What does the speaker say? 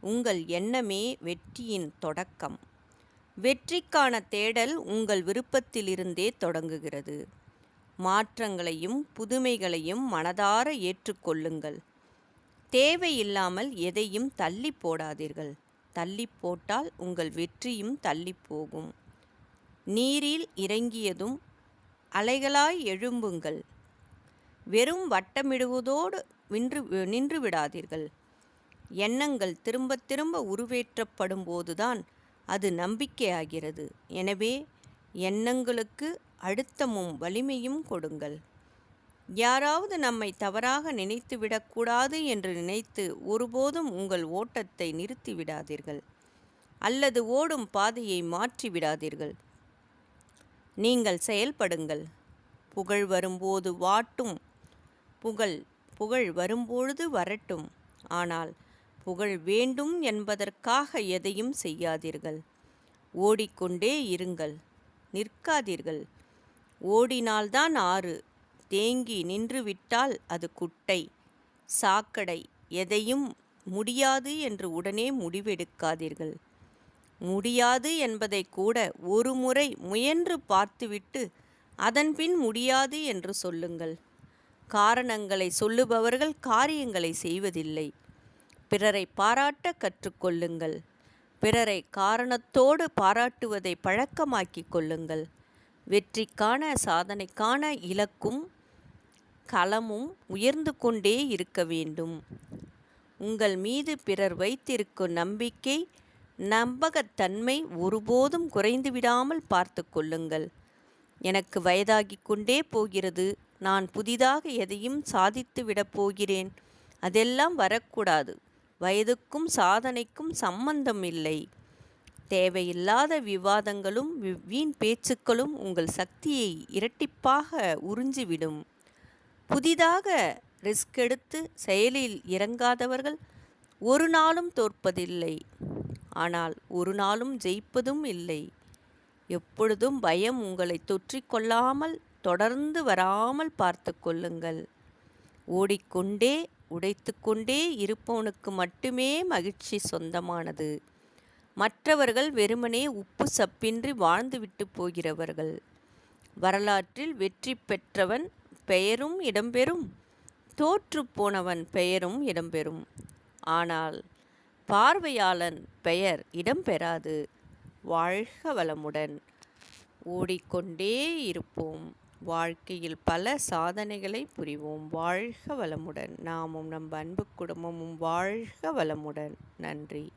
உங்கள் எண்ணமே வெற்றியின் தொடக்கம். வெற்றிக்கான தேடல் உங்கள் விருப்பத்திலிருந்தே தொடங்குகிறது. மாற்றங்களையும் புதுமைகளையும் மனதார ஏற்றுக்கொள்ளுங்கள். தேவையில்லாமல் எதையும் தள்ளி போடாதீர்கள். தள்ளி போட்டால் உங்கள் வெற்றியும் தள்ளி போகும். நீரில் இறங்கியதும் அலைகளாய் எழும்புங்கள். வெறும் வட்டமிடுவதோடு நின்று நின்று விடாதீர்கள். எண்ணங்கள் திரும்ப திரும்ப உருவேற்றப்படும் போதுதான் அது நம்பிக்கையாகிறது. எனவே எண்ணங்களுக்கு அழுத்தமும் வலிமையும் கொடுங்கள். யாராவது நம்மை தவறாக நினைத்து விடக்கூடாது என்று நினைத்து ஒருபோதும் உங்கள் ஓட்டத்தை நிறுத்தி விடாதீர்கள் அல்லது ஓடும் பாதையை மாற்றி விடாதீர்கள் நீங்கள் செயல்படுங்கள். புகழ் வரும்போது வாட்டும். புகழ் புகழ் வரும்பொழுது வரட்டும். ஆனால் புகழ் வேண்டும் என்பதற்காக எதையும் செய்யாதீர்கள். ஓடிக்கொண்டே இருங்கள். நிற்காதீர்கள். ஓடினால்தான் ஆறு. தேங்கி நின்றுவிட்டால் அது குட்டை. சாக்கடை. எதையும் முடியாது என்று உடனே முடிவெடுக்காதீர்கள். முடியாது என்பதை கூட ஒரு முறை முயன்று பார்த்துவிட்டு அதன்பின் முடியாது என்று சொல்லுங்கள். காரணங்களை சொல்லுபவர்கள் காரியங்களை செய்வதில்லை. பிறரை பாராட்ட கற்றுக்கொள்ளுங்கள். பிறரை காரணத்தோடு பாராட்டுவதை பழக்கமாக்கிக் கொள்ளுங்கள். வெற்றிக்கான சாதனைக்கான இலக்கும் களமும் உயர்ந்து கொண்டே இருக்க வேண்டும். உங்கள் மீது பிறர் வைத்திருக்கும் நம்பிக்கை நம்பகத்தன்மை ஒருபோதும் குறைந்துவிடாமல் பார்த்து கொள்ளுங்கள். எனக்கு வயதாகிக் கொண்டே போகிறது. நான் புதிதாக எதையும் சாதித்து விடப் போகிறேன். அதெல்லாம் வரக்கூடாது. வயதுக்கும் சாதனைக்கும் சம்பந்தம் இல்லை. தேவையில்லாத விவாதங்களும் வீண் பேச்சுக்களும் உங்கள் சக்தியை இரட்டிப்பாக உறிஞ்சிவிடும். புதிதாக ரிஸ்க் எடுத்து செயலில் இறங்காதவர்கள் ஒரு நாளும் தோற்பதில்லை. ஆனால் ஒரு நாளும் ஜெயிப்பதும் இல்லை. எப்பொழுதும் பயம் உங்களை தொற்றிக்கொள்ளாமல் தொடர்ந்து வராமல் பார்த்து கொள்ளுங்கள். ஓடிக்கொண்டே உடைத்து கொண்டே இருப்பவனுக்கு மட்டுமே மகிழ்ச்சி சொந்தமானது. மற்றவர்கள் வெறுமனே உப்பு சப்பின்றி வாழ்ந்துவிட்டு போகிறவர்கள். வரலாற்றில் வெற்றி பெற்றவன் பெயரும் இடம்பெறும் தோற்று போனவன் பெயரும் இடம்பெறும். ஆனால் பார்வையாளன் பெயர் இடம்பெறாது. வாழ்க வளமுடன். ஓடிக்கொண்டே இருப்போம். வாழ்க்கையில் பல சாதனைகளை புரிவோம். வாழ்க வளமுடன். நாமும் நம் அன்பு குடும்பமும் வாழ்க வளமுடன். நன்றி.